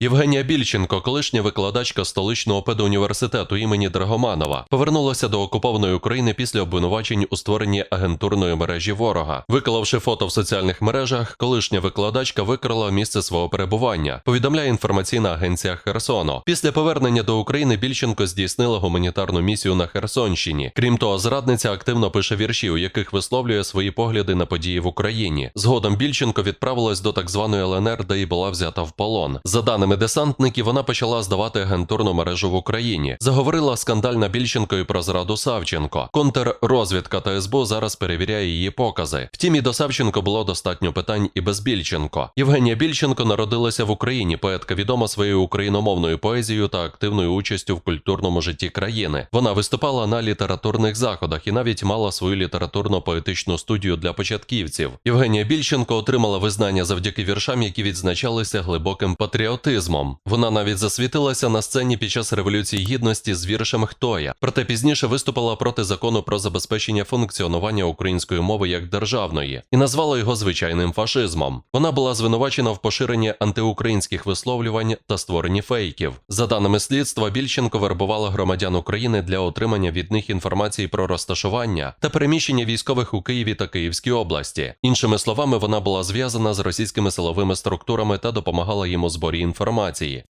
Євгенія Більченко, колишня викладачка столичного педуніверситету імені Драгоманова, повернулася до окупованої України після обвинувачень у створенні агентурної мережі ворога. Виклавши фото в соціальних мережах, колишня викладачка викрила місце свого перебування. Повідомляє інформаційна агенція Херсону. Після повернення до України Більченко здійснила гуманітарну місію на Херсонщині. Крім того, зрадниця активно пише вірші, у яких висловлює свої погляди на події в Україні. Згодом Більченко відправилась до так званої ЛНР, де й була взята в полон. За даними десантників, вона почала здавати агентурну мережу в Україні. Заговорила скандальна Більченко і про зраду Савченко. Контррозвідка та СБУ зараз перевіряє її покази. Втім, і до Савченко було достатньо питань і без Більченко. Євгенія Більченко народилася в Україні. Поетка відома своєю україномовною поезією та активною участю в культурному житті країни. Вона виступала на літературних заходах і навіть мала свою літературно-поетичну студію для початківців. Євгенія Більченко отримала визнання завдяки віршам, які відзначалися глибоким патріотизмом. Вона навіть засвітилася на сцені під час революції гідності з віршем Хто я. Проте пізніше виступила проти закону про забезпечення функціонування української мови як державної і назвала його звичайним фашизмом. Вона була звинувачена в поширенні антиукраїнських висловлювань та створенні фейків. За даними слідства, Більченко вербувала громадян України для отримання від них інформації про розташування та переміщення військових у Києві та Київській області. Іншими словами, вона була зв'язана з російськими силовими структурами та допомагала їм у зборі інформації.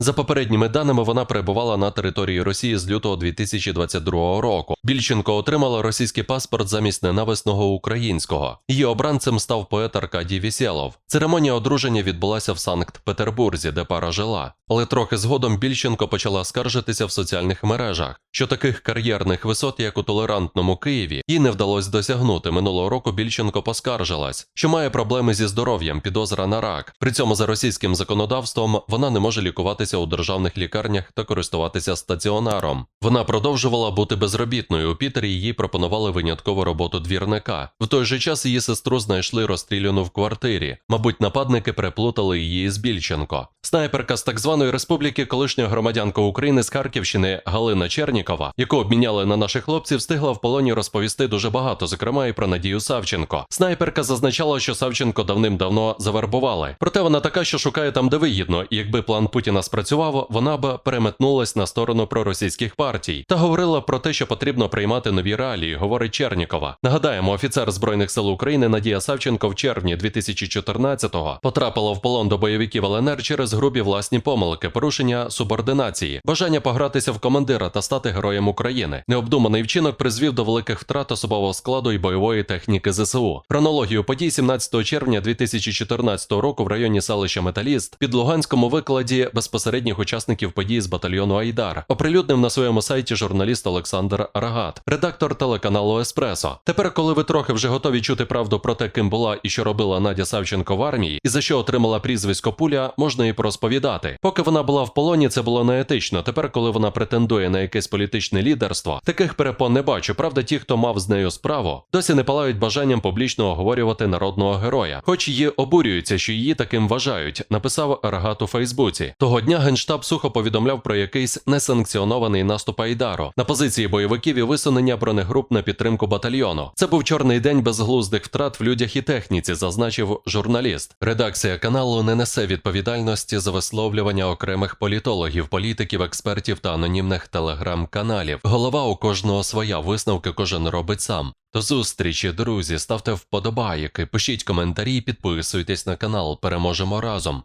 За попередніми даними, вона перебувала на території Росії з лютого 2022 року. Більченко отримала російський паспорт замість ненависного українського. Її обранцем став поет Аркадій Вісєлов. Церемонія одруження відбулася в Санкт-Петербурзі, де пара жила. Але трохи згодом Більченко почала скаржитися в соціальних мережах, що таких кар'єрних висот, як у толерантному Києві, їй не вдалося досягнути. Минулого року Більченко поскаржилась, що має проблеми зі здоров'ям, підозра на рак. При цьому за російським законодавством вона не може лікуватися у державних лікарнях та користуватися стаціонаром. Вона продовжувала бути безробітною. У Пітері їй пропонували виняткову роботу двірника. В той же час її сестру знайшли розстріляну в квартирі. Мабуть, нападники переплутали її з Більченко. Снайперка з так званої республіки, колишня громадянка України з Харківщини Галина Чернікова, яку обміняли на наших хлопців, встигла в полоні розповісти дуже багато, зокрема і про Надію Савченко. Снайперка зазначала, що Савченко давним-давно завербували. Проте вона така, що шукає там, де вигідно, і якби план Путіна спрацював, вона б переметнулась на сторону проросійських партій та говорила про те, що потрібно приймати нові реалії, говорить Чернікова. Нагадаємо, офіцер збройних сил України Надія Савченко в червні 2014-го потрапила в полон до бойовиків ЛНР через грубі власні помилки, порушення субординації, бажання погратися в командира та стати героєм України. Необдуманий вчинок призвів до великих втрат особового складу і бойової техніки ЗСУ. Хронологію подій 17 червня 2014 року в районі селища Металіст під Луганському викладі безпосередніх учасників подій з батальйону Айдар оприлюднив на своєму сайті журналіст Олександр Рагат, редактор телеканалу Еспресо. Тепер, коли ви трохи вже готові чути правду про те, ким була і що робила Надя Савченко в армії, і за що отримала прізвисько Пуля, можна і порозповідати. Поки вона була в полоні, це було неетично. Тепер, коли вона претендує на якесь політичне лідерство, таких перепон не бачу. Правда, ті, хто мав з нею справу, досі не палають бажанням публічно оговорювати народного героя, хоч її обурюються, що її таким вважають, написав Рагат у Фейсбуці. Того дня генштаб сухо повідомляв про якийсь несанкціонований наступ Айдару на позиції бойовиків і висунення бронегруп на підтримку батальйону. Це був чорний день безглуздих втрат в людях і техніці, зазначив журналіст. Редакція каналу не несе відповідальності за висловлювання окремих політологів, політиків, експертів та анонімних телеграм-каналів. Голова у кожного своя висновки кожен робить сам. До зустрічі, друзі, ставте вподобайки, пишіть коментарі, підписуйтесь на канал. Переможемо разом.